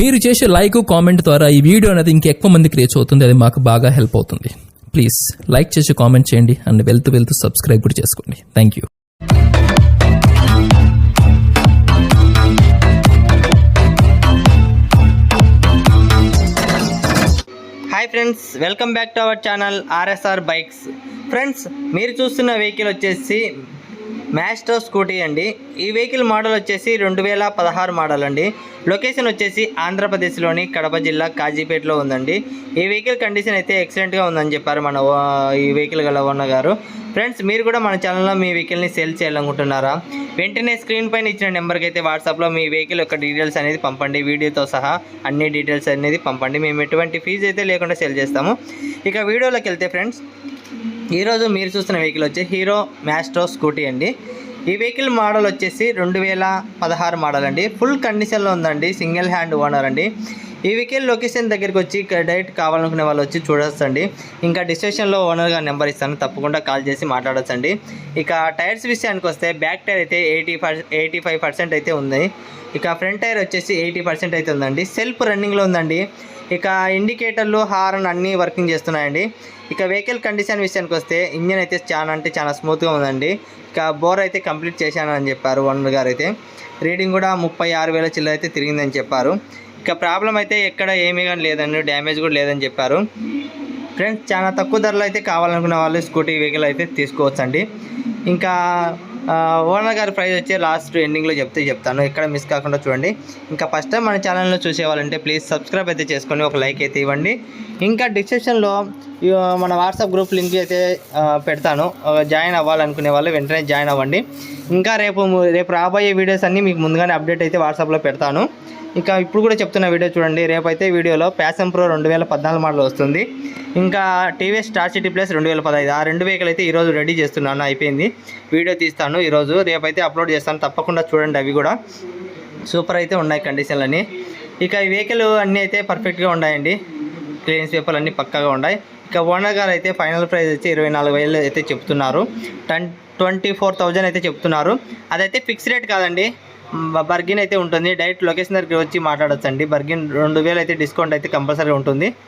మీరు చేసే like comment ద్వారా ఈ వీడియో అనేది ఇంకెక్కువ మందికి రీచ్ అవుతుంది. అది మాకు బాగా హెల్ప్ అవుతుంది. ప్లీజ్ లైక్ చేసి కామెంట్ చేయండి. అండ్ వెళ్తూ వెళ్తూ సబ్స్క్రైబ్ కూడా చేసుకోండి. Thank you. Hi friends welcome back to our channel RSR bikes friends మీరు చూస్తున్న వెహికల్ వచ్చేసి మ్యాస్ట్రో స్కూటీ అండి. ఈ వెహికల్ మోడల్ వచ్చేసి రెండు వేల పదహారు మోడల్ అండి. లొకేషన్ వచ్చేసి ఆంధ్రప్రదేశ్లోని కడప జిల్లా కాజీపేటలో ఉందండి. ఈ వెహికల్ కండిషన్ అయితే ఎక్సలెంట్గా ఉందని చెప్పారు మన ఈ వెహికల్ గల ఓనర్ గారు. ఫ్రెండ్స్ మీరు కూడా మన ఛానల్లో మీ వెహికల్ని సేల్ చేయాలనుకుంటున్నారా? వెంటనే స్క్రీన్ పైన ఇచ్చిన నెంబర్కి అయితే వాట్సాప్లో మీ వెహికల్ యొక్క డీటెయిల్స్ అనేది పంపండి. వీడియోతో సహా అన్ని డీటెయిల్స్ అనేది పంపండి. మేము ఎటువంటి ఫీజు అయితే లేకుండా సేల్ చేస్తాము. ఇక వీడియోలోకి వెళ్తే ఫ్రెండ్స్ ఈరోజు మీరు చూస్తున్న వెహికల్ వచ్చి హీరో మ్యాస్ట్రో స్కూటీ అండి. ఈ వెహికల్ మోడల్ వచ్చేసి రెండు వేల పదహారు మోడల్ అండి. ఫుల్ కండిషన్లో ఉందండి. సింగిల్ హ్యాండ్ ఓనర్ అండి. ఈ వెహికల్ లొకేషన్ దగ్గరికి వచ్చి డైరెక్ట్ కావాలనుకునే వాళ్ళు వచ్చి చూడొచ్చండి. ఇంకా డిస్క్రిప్షన్లో ఓనర్గా నెంబర్ ఇస్తాను. తప్పకుండా కాల్ చేసి మాట్లాడొచ్చండి. ఇక టైర్స్ విషయానికి వస్తే బ్యాక్ టైర్ అయితే ఎయిటీ ఎయిటీ ఫైవ్ పర్సెంట్ అయితే ఉంది. ఇక ఫ్రంట్ టైర్ వచ్చేసి ఎయిటీ పర్సెంట్ అయితే ఉందండి. సెల్ఫ్ రన్నింగ్లో ఉందండి. ఇక ఇండికేటర్లు హార్న్ అన్నీ వర్కింగ్ చేస్తున్నాయండి. ఇక వెహికల్ కండిషన్ విషయానికి వస్తే ఇంజన్ అయితే చాలా అంటే చాలా స్మూత్గా ఉందండి. ఇక బోర్ అయితే కంప్లీట్ చేశాను అని చెప్పారు ఓనర్ గారు అయితే. రీడింగ్ కూడా ముప్పై ఆరు వేల చిల్లర అయితే తిరిగిందని చెప్పారు. ఇక ప్రాబ్లం అయితే ఎక్కడ ఏమీ కానీ లేదండి డ్యామేజ్ కూడా లేదని చెప్పారు. ఫ్రెండ్స్ చాలా తక్కువ ధరలో అయితే కావాలనుకున్న వాళ్ళు స్కూటీ వెహికల్ అయితే తీసుకోవచ్చండి. ఇంకా ఓనర్ గారి ప్రైస్ వచ్చి లాస్ట్ ఎండింగ్లో చెప్తే చెప్తాను. ఎక్కడ మిస్ కాకుండా చూడండి. ఇంకా ఫస్ట్ టైం మన ఛానల్లో చూసేవాళ్ళంటే ప్లీజ్ సబ్స్క్రైబ్ అయితే చేసుకొని ఒక లైక్ అయితే ఇవ్వండి. ఇంకా డిస్క్రిప్షన్లో మన వాట్సాప్ గ్రూప్ లింక్ అయితే పెడతాను. జాయిన్ అవ్వాలనుకునే వాళ్ళు వెంటనే జాయిన్ అవ్వండి. ఇంకా రేపు రేపు రాబోయే వీడియోస్ అన్నీ మీకు ముందుగానే అప్డేట్ అయితే వాట్సాప్లో పెడతాను. ఇంకా ఇప్పుడు కూడా చెప్తున్న వీడియో చూడండి. రేపైతే వీడియోలో ప్యాసన్ ప్రో రెండు వేల పద్నాలుగు మోడల్ వస్తుంది. ఇంకా టీవీఎస్ స్టార్ సిటీ ప్లస్ రెండు వేల పదహైదు. ఆ రెండు వెహికల్ అయితే ఈరోజు రెడీ చేస్తున్నాను. అయిపోయింది. వీడియో తీస్తాను ఈరోజు. రేపైతే అప్లోడ్ చేస్తాను. తప్పకుండా చూడండి అవి కూడా. సూపర్ అయితే ఉన్నాయి కండిషన్లన్నీ ఇక ఈ వెహికల్ అన్నీ అయితే పర్ఫెక్ట్గా ఉన్నాయండి. క్లీన్స్ పేపర్లు అన్నీ పక్కాగా ఉన్నాయి. ఇక ఓనర్ గారు అయితే ఫైనల్ ప్రైస్ వచ్చి ఇరవై నాలుగు వేలు అయితే చెప్తున్నారు. టెన్ ట్వంటీ ఫోర్ థౌజండ్ అయితే చెప్తున్నారు. అదైతే ఫిక్స్ రేట్ కాదండి. బర్గిన్ అయితే ఉంటుంది. డైరెక్ట్ లొకేషన్ దగ్గరికి వచ్చి మాట్లాడొచ్చండి. బర్గిన్ రెండు వేలు అయితే డిస్కౌంట్ అయితే కంపల్సరీ ఉంటుంది.